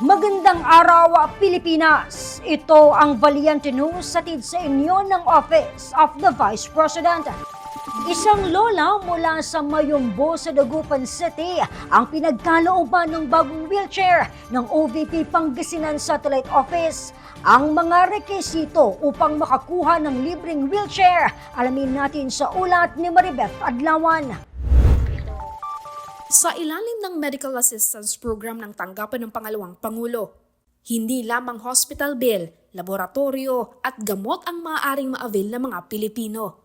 Magandang araw, Pilipinas! Ito ang Valiente News satid sa inyo ng Office of the Vice President. Isang lola mula sa Mayombo sa Dagupan City ang pinagkalooban ng bagong wheelchair ng OVP Pangasinan Satellite Office. Ang mga rekisito upang makakuha ng libreng wheelchair, alamin natin sa ulat ni Maribeth Adlawan. Sa ilalim ng Medical Assistance Program ng tanggapan ng pangalawang Pangulo, hindi lamang hospital bill, laboratorio at gamot ang maaaring ma-avail ng mga Pilipino.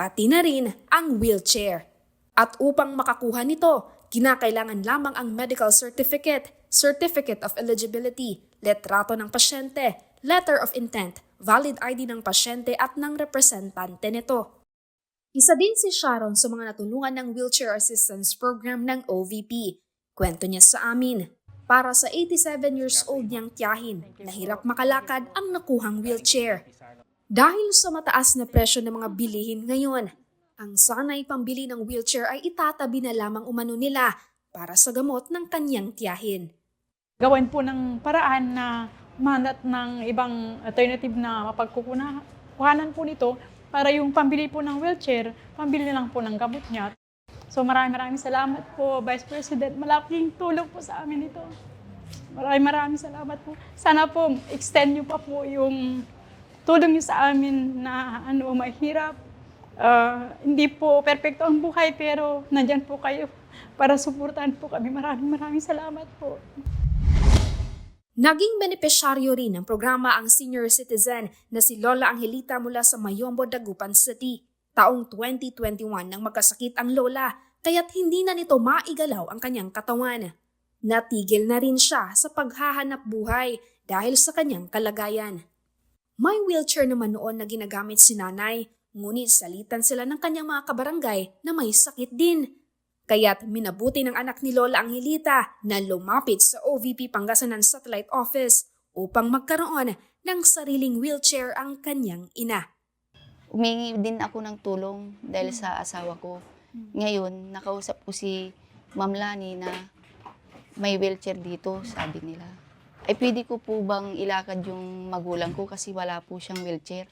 Pati na rin ang wheelchair. At upang makakuha nito, kinakailangan lamang ang medical certificate, certificate of eligibility, letrato ng pasyente, letter of intent, valid ID ng pasyente at ng representante nito. Isa din si Sharon sa mga natulungan ng Wheelchair Assistance Program ng OVP. Kwento niya sa amin, para sa 87 years old niyang tiyahin, nahirap makalakad ang nakuhang wheelchair. Dahil sa mataas na presyo ng mga bilihin ngayon, ang sanay pambili ng wheelchair ay itatabi na lamang umano nila para sa gamot ng kanyang tiyahin. Gawin po ng paraan na manat ng ibang alternative na mapagkukuhanan po nito para yung pambili po ng wheelchair, pambili lang po ng gamot niya. So maraming maraming salamat po, Vice President. Malaking tulong po sa amin ito. Maraming maraming salamat po. Sana po extend niyo pa po yung tulong niyo sa amin na ano, mahirap. Ah, hindi po perfecto ang buhay pero nandyan po kayo para suportahan po kami. Maraming maraming salamat po. Naging benepisyaryo rin ng programa ang senior citizen na si Lola Angelita mula sa Mayombo, Dagupan City. Taong 2021 nang magkasakit ang Lola, kaya't hindi na nito maigalaw ang kanyang katawan. Natigil na rin siya sa paghahanap buhay dahil sa kanyang kalagayan. May wheelchair naman noon na ginagamit si nanay, ngunit salitan sila ng kanyang mga kabarangay na may sakit din. Kaya't minabuti ng anak ni Lola Angelita na lumapit sa OVP Pangasinan Satellite Office upang magkaroon ng sariling wheelchair ang kanyang ina. Umingi din ako ng tulong dahil sa asawa ko. Ngayon, nakausap ko si Ma'am Lani na may wheelchair dito, sabi nila. Ay pwede ko po bang ilakad yung magulang ko kasi wala po siyang wheelchair.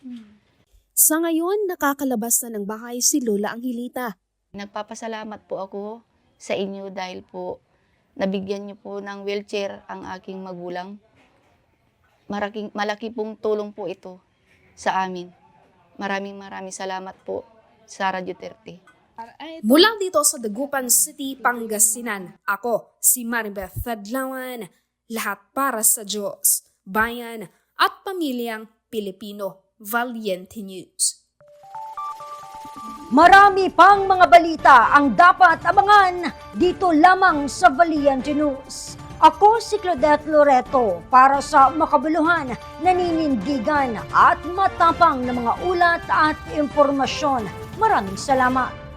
Sa ngayon, nakakalabas na ng bahay si Lola Angelita. Nagpapasalamat po ako sa inyo dahil po nabigyan niyo po ng wheelchair ang aking magulang. Maraking, malaki pong tulong po ito sa amin. Maraming maraming salamat po sa Radio 30. Mula dito sa Dagupan City, Pangasinan, ako si Maribeth Fadlawan. Lahat para sa Diyos, bayan at pamilyang Pilipino. Valiente News. Marami pang mga balita ang dapat abangan dito lamang sa Valiente News. Ako si Claudette Loreto para sa makabuluhan, naninindigan at matapang na mga ulat at impormasyon. Maraming salamat.